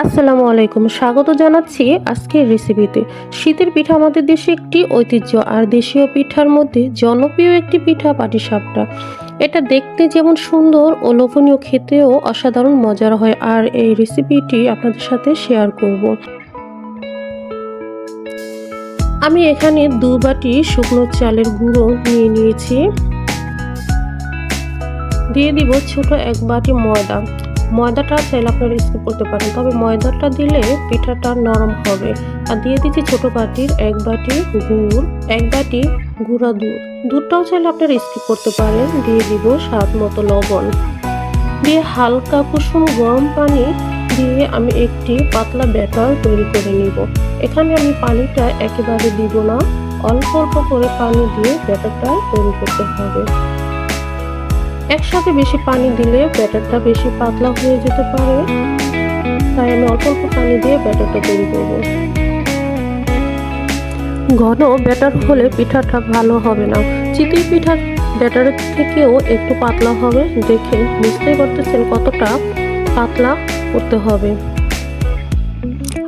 আসসালামু আলাইকুম। স্বাগত জানাচ্ছি আজকের রেসিপিতে শীতের পিঠা আমাদের দেশে একটি ঐতিহ্য, আর দেশীয় পিঠার মধ্যে জনপ্রিয় একটি পিঠা পাটিসাপটা। এটা দেখতে যেমন সুন্দর ও লোভনীয়, খেতেও অসাধারণ মজার হয়, আর এই রেসিপিটি আপনাদের সাথে শেয়ার করব। আমি এখানে দু বাটি শুকনো চালের গুঁড়ো নিয়ে নিয়েছি। দিয়ে দিব ছোট এক বাটি ময়দা। ময়দাটা চাইলে আপনারা স্কিপ করতে পারেন। তবে ময়দাটা দিলে পিঠাটা নরম হবে। আর দিয়ে দিচ্ছি ছোট বাটির এক বাটি গুড়, এক বাটি গুঁড়া দুধ। দুধটাও চাইলে আপনারা স্কিপ করতে পারেন। দিয়ে দিব স্বাদ মতো লবণ। দিয়ে হালকা কুসুম গরম পানি দিয়ে আমি একটি পাতলা ব্যাটার তৈরি করে নিব। এখানে আমি পানিটা একেবারে দিব না। অল্প অল্প করে পানি দিয়ে ব্যাটারটা তৈরি করতে হবে। একসাথে বেশি পানি দিলে ব্যাটারটা বেশি পাতলা হয়ে যেতে পারে। তাই আমি অল্প অল্প পানি দিয়ে ব্যাটারটা তৈরি করব। ঘন ব্যাটার হলে পিঠাটা ভালো হবে না। চিতই পিঠা ব্যাটারের থেকেও একটু পাতলা হবে। দেখে বুঝতেই পারতেছেন কতটা পাতলা করতে হবে।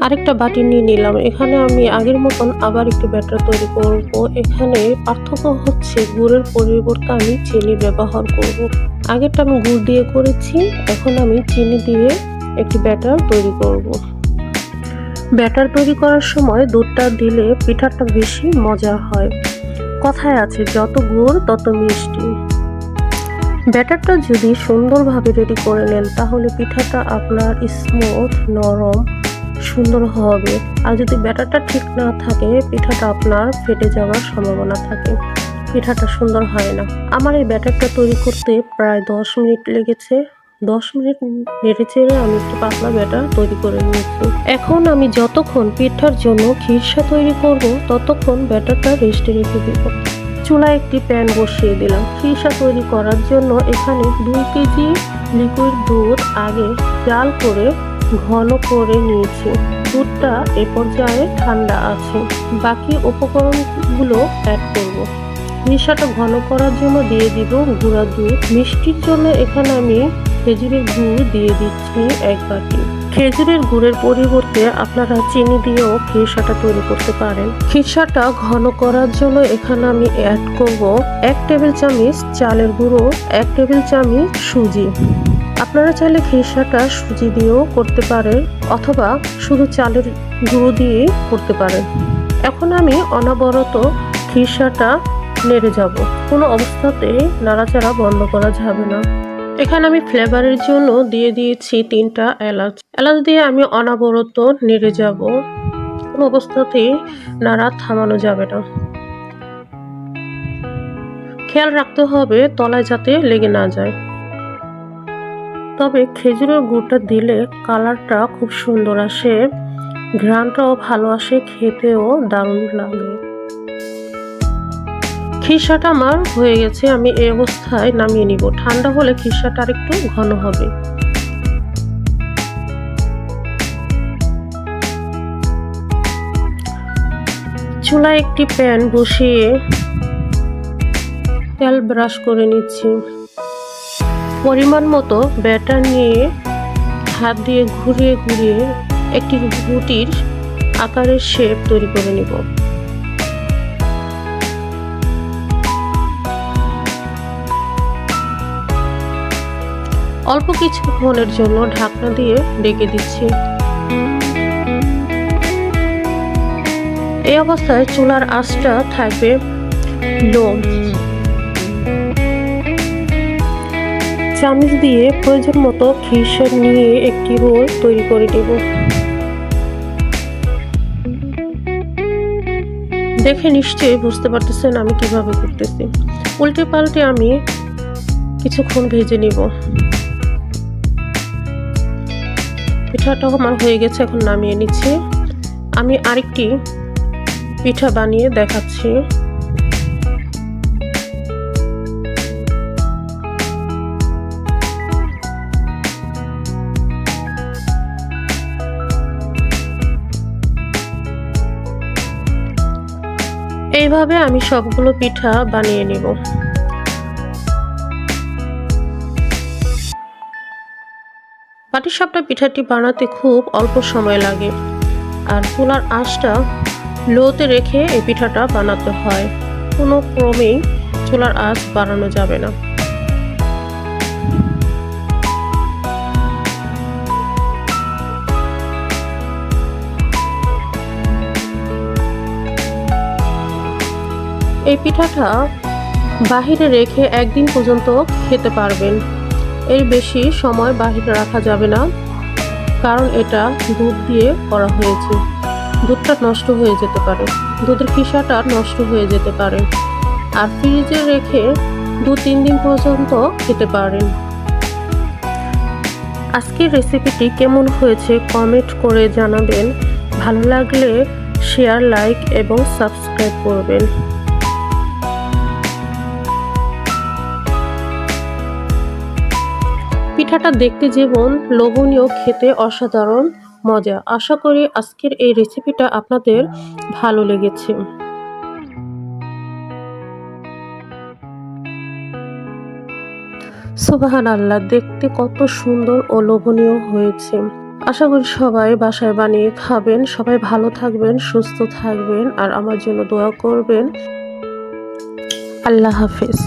আরেকটা বাটি নিয়ে নিলাম। এখানে আমি আগের মতন আবার একটু ব্যাটার তৈরি করব। এখানে পার্থক্য হচ্ছে গুড়ের পরিবর্তে আমি চিনি ব্যবহার করব। আগেরটা আমি গুড় দিয়ে করেছি, এখন আমি চিনি দিয়ে একটি ব্যাটার তৈরি করব। ব্যাটার তৈরি করার সময় দুধটা দিলে পিঠাটা বেশি মজা হয়। কথায় আছে, যত গুড়, তত মিষ্টি। ব্যাটারটা যদি সুন্দরভাবে রেডি করে নেন, তাহলে পিঠাটা আপনার স্মুথ, নরম সুন্দর হবে। আর যদি ব্যাটারটা ঠিক না থাকে, পিঠাটা আপনার ফেটে যাওয়ার সম্ভাবনা থাকে। পিঠাটা সুন্দর হয় না। আমার এই ব্যাটারটা তৈরি করতে প্রায় দশ মিনিট লেগেছে। দশ মিনিট নেড়ে চেড়ে আমি একটি পাতলা ব্যাটার তৈরি করে নিয়েছি। এখন আমি যতক্ষণ পিঠার জন্য খিরসা তৈরি করব, ততক্ষণ ব্যাটারটা রেস্টে রেখে দিব। চুলায় একটি প্যান বসিয়ে দিলাম। খিরসা তৈরি করার জন্য এখানে দুই কেজি লিকুইড দুধ আগে জাল করে ঘন করে নিয়েছি। দুধটা এ পর্যায়ে ঠান্ডা আছে। বাকি উপকরণগুলো অ্যাড করব। মিশাটা ঘন করার জন্য দিয়ে দিব গুঁড়া দুধ। মিষ্টির জন্য এখানে আমি খেজুরের গুড় দিয়ে দিচ্ছি এক বাটি। খেজুরের গুড়ের পরিবর্তে আপনারা চিনি দিয়েও খিরসাটা তৈরি করতে পারেন। খিরসাটা ঘন করার জন্য এখানে আমি অ্যাড করব এক টেবিল চামচ চালের গুঁড়ো, এক টেবিল চামচ সুজি। আপনারা চাইলে খিরসাটা সুজি দিয়েও করতে পারেন, অথবা শুধু চালের গুঁড়ো দিয়ে করতে পারেন। এখন আমি অনবরত খিরসাটা নেড়ে যাব। কোনো অবস্থাতে নাড়াচাড়া বন্ধ করা যাবে না। এখানে আমি ফ্লেভারের জন্য দিয়ে দিয়েছি তিনটা এলাচ। এলাচ দিয়ে আমি অনাবরত নেড়ে যাব। কোনো অবস্থাতেই নাড়া থামানো যাবে না। খেয়াল রাখতে হবে, তলায় যাতে লেগে না যায়। তবে খেজুরের গুড়টা দিলে কালারটা খুব সুন্দর আসে। ঘ্রাণটাও ভালো আসে, খেতেও দারুণ লাগে। খিসাটা আমার হয়ে গেছে, আমি এই অবস্থায় নামিয়ে নিব। ঠান্ডা হলে খিসাটা আর একটু ঘন হবে। চুলায় একটি প্যান বসিয়ে তেল ব্রাশ করে নিচ্ছি। পরিমাণ মতো ব্যাটার নিয়ে হাত দিয়ে ঘুরিয়ে ঘুরিয়ে একটি গুটির আকারের শেপ তৈরি করে নিব। অল্প কিছুক্ষণের জন্য ঢাকনা দিয়ে ডেকে দিচ্ছি। এই অবস্থায় চুলার আঁচটা থাকবে লো চামচ দিয়ে প্রয়োজন মতো খিরসা নিয়ে একটি রোল তৈরি করে নেব। দেখে নিশ্চয়ই বুঝতে পারতেছেন আমি কীভাবে করতেছি। উল্টে পাল্টে আমি কিছুক্ষণ ভেজে নিব। পিঠাটাও আমার হয়ে গেছে, এখন নামিয়ে নিচ্ছি। আমি আরেকটি পিঠা বানিয়ে দেখাচ্ছি। এইভাবে আমি সবগুলো পিঠা বানিয়ে নেব। পাটিসাপটা পিঠাটি বানাতে খুব অল্প সময় লাগে আর চুলার আঁশটা লোতে রেখে এই পিঠাটা বানাতে হয়। কোনো ক্রমেই চুলার আঁশ বাড়ানো যাবে না। এই পিঠাটা বাহিরে রেখে একদিন পর্যন্ত খেতে পারবেন। এর বেশি সময় বাহিরে রাখা যাবে না, কারণ এটা দুধ দিয়ে করা হয়েছে। দুধটা নষ্ট হয়ে যেতে পারে। দুধের কিসাটা নষ্ট হয়ে যেতে পারে। আর ফ্রিজে রেখে দু তিন দিন পর্যন্ত খেতে পারেন। আজকের রেসিপিটি কেমন হয়েছে কমেন্ট করে জানাবেন। ভালো লাগলে শেয়ার, লাইক এবং সাবস্ক্রাইব করবেন। পিঠাটা দেখতে যেমন লোভনীয়, খেতে অসাধারণ, মজা। আশা করি আজকের এই রেসিপিটা আপনাদের ভালো লেগেছে। সুবাহান আল্লাহ দেখতে কত সুন্দর ও লোভনীয় হয়েছে। আশা করি সবাই বাসায় বানিয়ে খাবেন। সবাই ভালো থাকবেন, সুস্থ থাকবেন, আর আমার জন্য দোয়া করবেন। আল্লাহ হাফিজ।